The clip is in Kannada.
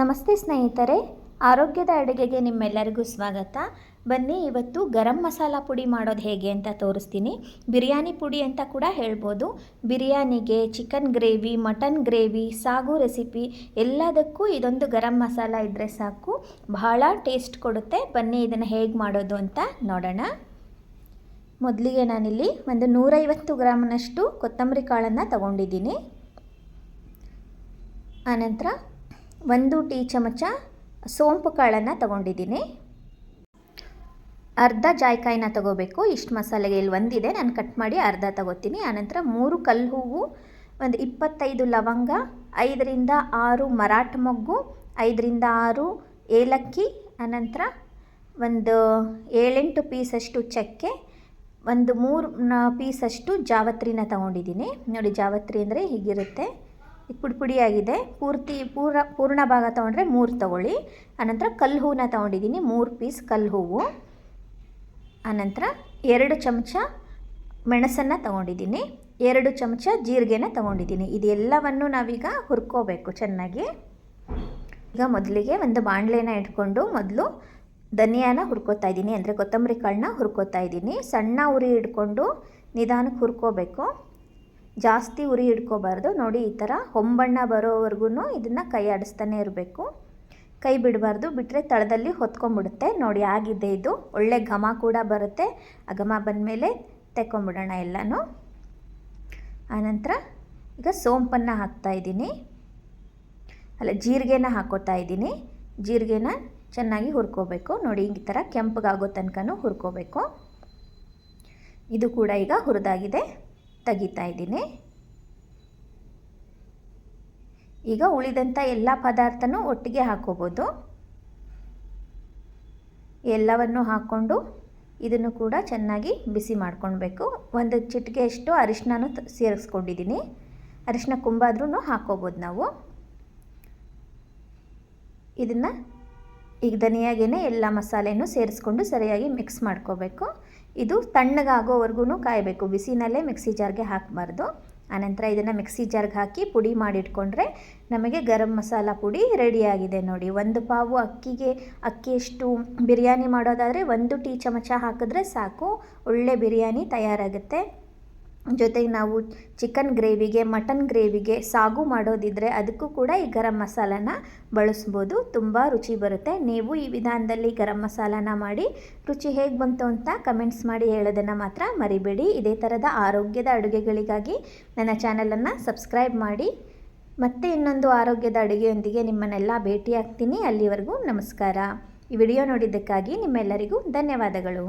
ನಮಸ್ತೆ ಸ್ನೇಹಿತರೆ, ಆರೋಗ್ಯದ ಅಡುಗೆಗೆ ನಿಮ್ಮೆಲ್ಲರಿಗೂ ಸ್ವಾಗತ. ಬನ್ನಿ, ಇವತ್ತು ಗರಂ ಮಸಾಲ ಪುಡಿ ಮಾಡೋದು ಹೇಗೆ ಅಂತ ತೋರಿಸ್ತೀನಿ. ಬಿರಿಯಾನಿ ಪುಡಿ ಅಂತ ಕೂಡ ಹೇಳ್ಬೋದು. ಬಿರಿಯಾನಿಗೆ chicken gravy, mutton gravy, saagu recipe ಎಲ್ಲದಕ್ಕೂ ಇದೊಂದು ಗರಂ ಮಸಾಲ ಇದ್ದರೆ ಸಾಕು. ಬಹಳ ಟೇಸ್ಟ್ ಕೊಡುತ್ತೆ. ಬನ್ನಿ, ಇದನ್ನು ಹೇಗೆ ಮಾಡೋದು ಅಂತ ನೋಡೋಣ. ಮೊದಲಿಗೆ ನಾನಿಲ್ಲಿ ಒಂದು ನೂರೈವತ್ತು ಗ್ರಾಮ್ನಷ್ಟು ಕೊತ್ತಂಬರಿ ಕಾಳನ್ನು ತಗೊಂಡಿದ್ದೀನಿ. ಆನಂತರ ಒಂದು ಟೀ ಚಮಚ ಸೋಂಪು ಕಾಳನ್ನು ತಗೊಂಡಿದ್ದೀನಿ. ಅರ್ಧ ಜಾಯ್ಕಾಯಿನ ತಗೋಬೇಕು. ಇಷ್ಟು ಮಸಾಲೆಗೆ ಇಲ್ಲಿ ಒಂದಿದೆ. ನಾನು ಕಟ್ ಮಾಡಿ ಅರ್ಧ ತಗೋತೀನಿ. ಆನಂತರ ಮೂರು ಕಲ್ಲು ಹೂವು, ಒಂದು ಇಪ್ಪತ್ತೈದು ಲವಂಗ, ಐದರಿಂದ ಆರು ಮರಾಠ ಮೊಗ್ಗು, ಐದರಿಂದ ಆರು ಏಲಕ್ಕಿ, ಆನಂತರ ಒಂದು ಏಳೆಂಟು ಪೀಸಷ್ಟು ಚಕ್ಕೆ, ಒಂದು ಮೂರು ಪೀಸಷ್ಟು ಜಾವತ್ರಿನ ತಗೊಂಡಿದ್ದೀನಿ. ನೋಡಿ ಜಾವತ್ರಿ ಅಂದರೆ ಹೀಗಿರುತ್ತೆ. ಪುಡಿ ಪುಡಿಯಾಗಿದೆ ಪೂರ್ತಿ ಪೂರ, ಪೂರ್ಣ ಭಾಗ ತೊಗೊಂಡ್ರೆ ಮೂರು ತೊಗೊಳ್ಳಿ. ಆನಂತರ ಕಲ್ಲು ಹೂವನ್ನ ತೊಗೊಂಡಿದ್ದೀನಿ, ಮೂರು ಪೀಸ್ ಕಲ್ಲು ಹೂವು ಆನಂತರ ಎರಡು ಚಮಚ ಮೆಣಸನ್ನು ತೊಗೊಂಡಿದ್ದೀನಿ. ಎರಡು ಚಮಚ ಜೀರಿಗೆನ ತೊಗೊಂಡಿದ್ದೀನಿ. ಇದೆಲ್ಲವನ್ನು ನಾವೀಗ ಹುರ್ಕೋಬೇಕು ಚೆನ್ನಾಗಿ. ಈಗ ಮೊದಲಿಗೆ ಒಂದು ಬಾಣಲೆನ ಇಟ್ಕೊಂಡು ಮೊದಲು ಧನಿಯಾನ ಹುರ್ಕೋತಾ ಇದ್ದೀನಿ. ಅಂದರೆ ಕೊತ್ತಂಬರಿ ಕಾಳನ್ನ ಹುರ್ಕೋತಾ ಇದ್ದೀನಿ. ಸಣ್ಣ ಉರಿ ಇಟ್ಕೊಂಡು ನಿಧಾನಕ್ಕೆ ಹುರ್ಕೋಬೇಕು. ಜಾಸ್ತಿ ಉರಿ ಹಿಡ್ಕೋಬಾರ್ದು. ನೋಡಿ, ಈ ಥರ ಹೊಂಬಣ್ಣ ಬರೋವರೆಗೂ ಇದನ್ನು ಕೈ ಆಡಿಸ್ತಾನೆ ಇರಬೇಕು. ಕೈ ಬಿಡಬಾರ್ದು. ಬಿಟ್ಟರೆ ತಳದಲ್ಲಿ ಹೊತ್ಕೊಂಡ್ಬಿಡುತ್ತೆ ನೋಡಿ, ಆಗಿದೆ ಇದು. ಒಳ್ಳೆ ಘಮ ಕೂಡ ಬರುತ್ತೆ. ಆ ಘಮ ಬಂದಮೇಲೆ ತೆಕ್ಕೊಂಬಿಡೋಣ ಎಲ್ಲನೂ. ಆನಂತರ ಈಗ ಸೋಂಪನ್ನು ಹಾಕ್ತಾಯಿದ್ದೀನಿ ಅಲ್ಲ, ಜೀರಿಗೆನ ಹಾಕೋತಾ ಇದ್ದೀನಿ. ಜೀರಿಗೆನ ಚೆನ್ನಾಗಿ ಹುರ್ಕೋಬೇಕು. ನೋಡಿ, ಈ ಥರ ಕೆಂಪಗಾಗೋ ತನಕನೂ ಹುರ್ಕೋಬೇಕು. ಇದು ಕೂಡ ಈಗ ಹುರಿದಾಗಿದೆ. ತೆಗಿತಾ ಇದ್ದೀನಿ. ಈಗ ಉಳಿದಂಥ ಎಲ್ಲ ಪದಾರ್ಥನೂ ಒಟ್ಟಿಗೆ ಹಾಕೋಬೋದು. ಎಲ್ಲವನ್ನು ಹಾಕ್ಕೊಂಡು ಇದನ್ನು ಕೂಡ ಚೆನ್ನಾಗಿ ಬಿಸಿ ಮಾಡ್ಕೊಳ್ಬೇಕು. ಒಂದು ಚಿಟಿಕೆಯಷ್ಟು ಅರಿಶಿನೂ ಸೇರಿಸ್ಕೊಂಡಿದ್ದೀನಿ. ಅರಿಶಿನ ಕುಂಬಾದ್ರೂ ಹಾಕೋಬೋದು ನಾವು. ಇದನ್ನು ಈಗ ಧನಿಯಾಗೇ ಎಲ್ಲ ಮಸಾಲೆಯನ್ನು ಸೇರಿಸ್ಕೊಂಡು ಸರಿಯಾಗಿ ಮಿಕ್ಸ್ ಮಾಡ್ಕೋಬೇಕು. ಇದು ತಣ್ಣಗಾಗೋವರೆಗೂ ಕಾಯಬೇಕು. ಬಿಸಿನಲ್ಲೇ ಮಿಕ್ಸಿ ಜಾರ್ಗೆ ಹಾಕಬಾರ್ದು. ಆನಂತರ ಇದನ್ನು ಮಿಕ್ಸಿ ಜಾರ್ಗೆ ಹಾಕಿ ಪುಡಿ ಮಾಡಿಟ್ಕೊಂಡ್ರೆ ನಮಗೆ ಗರಂ ಮಸಾಲ ಪುಡಿ ರೆಡಿಯಾಗಿದೆ ನೋಡಿ. ಒಂದು ಪಾವು ಅಕ್ಕಿಗೆ, ಅಕ್ಕಿಯಷ್ಟು ಬಿರಿಯಾನಿ ಮಾಡೋದಾದರೆ ಒಂದು ಟೀ ಚಮಚ ಹಾಕಿದ್ರೆ ಸಾಕು. ಒಳ್ಳೆ ಬಿರಿಯಾನಿ ತಯಾರಾಗುತ್ತೆ. ಜೊತೆಗೆ ನಾವು ಚಿಕನ್ ಗ್ರೇವಿಗೆ ಮಟನ್ ಗ್ರೇವಿಗೆ ಸಾಗು ಮಾಡೋದಿದ್ದರೆ ಅದಕ್ಕೂ ಕೂಡ ಈ ಗರಂ ಮಸಾಲನ ಬಳಸ್ಬೋದು. ತುಂಬ ರುಚಿ ಬರುತ್ತೆ. ನೀವು ಈ ವಿಧಾನದಲ್ಲಿ ಗರಂ ಮಸಾಲಾನ ಮಾಡಿ ರುಚಿ ಹೇಗೆ ಬಂತು ಅಂತ ಕಮೆಂಟ್ಸ್ ಮಾಡಿ ಹೇಳೋದನ್ನು ಮಾತ್ರ ಮರಿಬೇಡಿ. ಇದೇ ಥರದ ಆರೋಗ್ಯದ ಅಡುಗೆಗಳಿಗಾಗಿ ನನ್ನ ಚಾನಲನ್ನು ಸಬ್ಸ್ಕ್ರೈಬ್ ಮಾಡಿ. ಮತ್ತೆ ಇನ್ನೊಂದು ಆರೋಗ್ಯದ ಅಡುಗೆಯೊಂದಿಗೆ ನಿಮ್ಮನ್ನೆಲ್ಲ ಭೇಟಿಯಾಗ್ತೀನಿ. ಅಲ್ಲಿವರೆಗೂ ನಮಸ್ಕಾರ. ಈ ವಿಡಿಯೋ ನೋಡಿದ್ದಕ್ಕಾಗಿ ನಿಮ್ಮೆಲ್ಲರಿಗೂ ಧನ್ಯವಾದಗಳು.